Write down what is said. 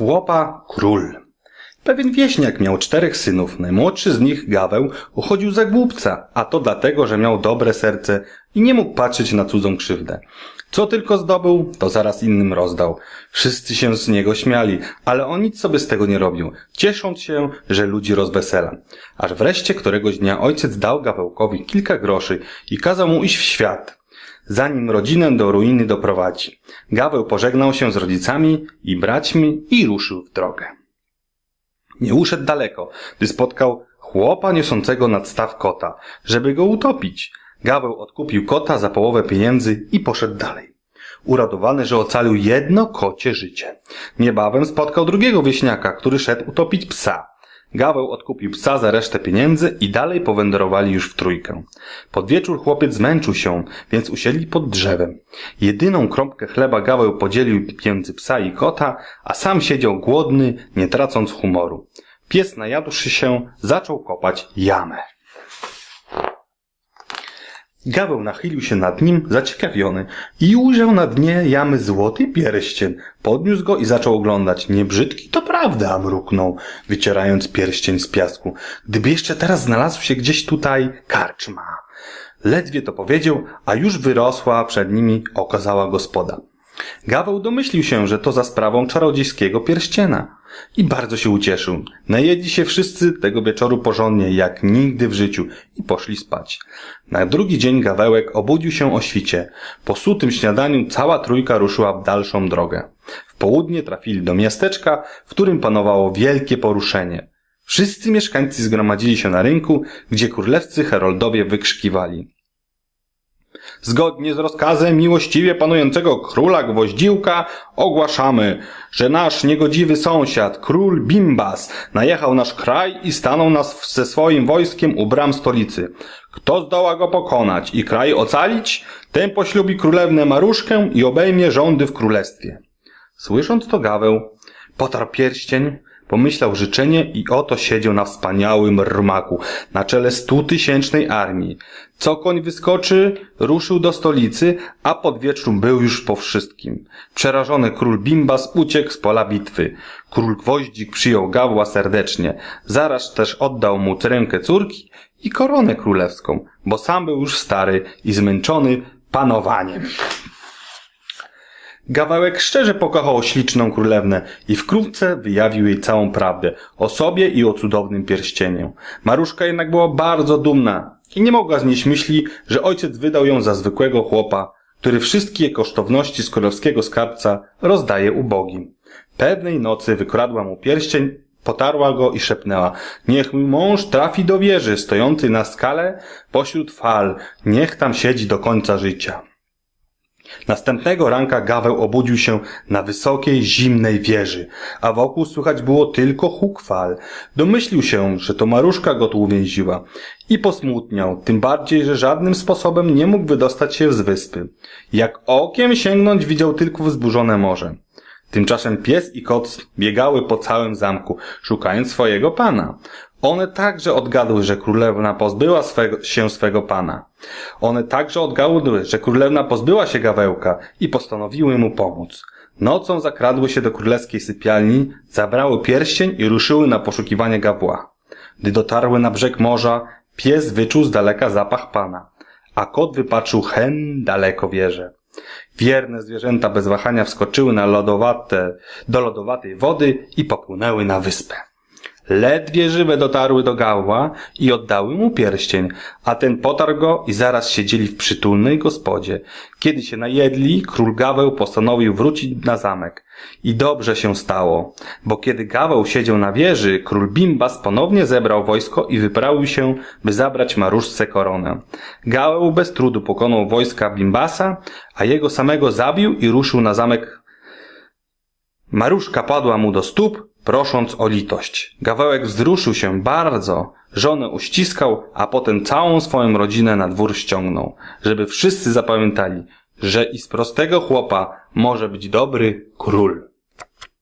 chłopa król. Pewien wieśniak miał czterech synów. Najmłodszy z nich, Gaweł, uchodził za głupca, a to dlatego, że miał dobre serce i nie mógł patrzeć na cudzą krzywdę. Co tylko zdobył, to zaraz innym rozdał. Wszyscy się z niego śmiali, ale on nic sobie z tego nie robił, ciesząc się, że ludzi rozwesela. Aż wreszcie któregoś dnia ojciec dał Gawełkowi kilka groszy i kazał mu iść w świat, zanim rodzinę do ruiny doprowadzi. Gaweł pożegnał się z rodzicami i braćmi i ruszył w drogę. Nie uszedł daleko, gdy spotkał chłopa niosącego nad staw kota, żeby go utopić. Gaweł odkupił kota za połowę pieniędzy i poszedł dalej. Uradowany, że ocalił jedno kocie życie. Niebawem spotkał drugiego wieśniaka, który szedł utopić psa. Gaweł odkupił psa za resztę pieniędzy i dalej powędrowali już w trójkę. Pod wieczór chłopiec zmęczył się, więc usiedli pod drzewem. Jedyną kromkę chleba Gaweł podzielił między psa i kota, a sam siedział głodny, nie tracąc humoru. Pies najadłszy się, zaczął kopać jamę. Gaweł nachylił się nad nim, zaciekawiony, i ujrzał na dnie jamy złoty pierścień. Podniósł go i zaczął oglądać. Niebrzydki to prawda, mruknął, wycierając pierścień z piasku. Gdyby jeszcze teraz znalazł się gdzieś tutaj karczma. Ledwie to powiedział, a już wyrosła przed nimi okazała gospoda. Gaweł domyślił się, że to za sprawą czarodziejskiego pierściena. I bardzo się ucieszył. Najedli się wszyscy tego wieczoru porządnie, jak nigdy w życiu i poszli spać. Na drugi dzień Gawełek obudził się o świcie. Po sutym śniadaniu cała trójka ruszyła w dalszą drogę. W południe trafili do miasteczka, w którym panowało wielkie poruszenie. Wszyscy mieszkańcy zgromadzili się na rynku, gdzie królewscy heroldowie wykrzykiwali. Zgodnie z rozkazem miłościwie panującego króla Gwoździłka ogłaszamy, że nasz niegodziwy sąsiad, król Bimbas, najechał nasz kraj i stanął nas ze swoim wojskiem u bram stolicy. Kto zdoła go pokonać i kraj ocalić, ten poślubi królewnę Maruszkę i obejmie rządy w królestwie. Słysząc to Gaweł, potarł pierścień, Pomyślał życzenie i oto siedział na wspaniałym rmaku, na czele stutysięcznej armii. Co koń wyskoczy, ruszył do stolicy, a pod wieczór był już po wszystkim. Przerażony król Bimbas uciekł z pola bitwy. Król Gwoździk przyjął Gawła serdecznie. Zaraz też oddał mu rękę córki i koronę królewską, bo sam był już stary i zmęczony panowaniem. Gawałek szczerze pokochał śliczną królewnę i wkrótce wyjawił jej całą prawdę o sobie i o cudownym pierścieniu. Maruszka jednak była bardzo dumna i nie mogła znieść myśli, że ojciec wydał ją za zwykłego chłopa, który wszystkie kosztowności z królewskiego skarbca rozdaje ubogim. Pewnej nocy wykradła mu pierścień, potarła go i szepnęła Niech mój mąż trafi do wieży stojącej na skale pośród fal, niech tam siedzi do końca życia. Następnego ranka Gaweł obudził się na wysokiej, zimnej wieży, a wokół słychać było tylko huk fal. Domyślił się, że to Maruszka go tu uwięziła i posmutniał, tym bardziej, że żadnym sposobem nie mógł wydostać się z wyspy. Jak okiem sięgnąć widział tylko wzburzone morze. Tymczasem pies i kot biegały po całym zamku, szukając swojego pana. One także odgadły, że królewna pozbyła swego, się swego pana. One także odgadły, że królewna pozbyła się Gawełka i postanowiły mu pomóc. Nocą zakradły się do królewskiej sypialni, zabrały pierścień i ruszyły na poszukiwanie Gawła. Gdy dotarły na brzeg morza, pies wyczuł z daleka zapach pana, a kot wypatrzył hen daleko wieże. Wierne zwierzęta bez wahania wskoczyły na lodowate, do lodowatej wody i popłynęły na wyspę. Ledwie żywe dotarły do Gałła i oddały mu pierścień, a ten potarł go i zaraz siedzieli w przytulnej gospodzie. Kiedy się najedli, król Gaweł postanowił wrócić na zamek. I dobrze się stało, bo kiedy Gaweł siedział na wieży, król Bimbas ponownie zebrał wojsko i wyprawił się, by zabrać Maruszce koronę. Gaweł bez trudu pokonał wojska Bimbasa, a jego samego zabił i ruszył na zamek Maruszka padła mu do stóp, prosząc o litość. Gawełek wzruszył się bardzo, żonę uściskał, a potem całą swoją rodzinę na dwór ściągnął, żeby wszyscy zapamiętali, że i z prostego chłopa może być dobry król.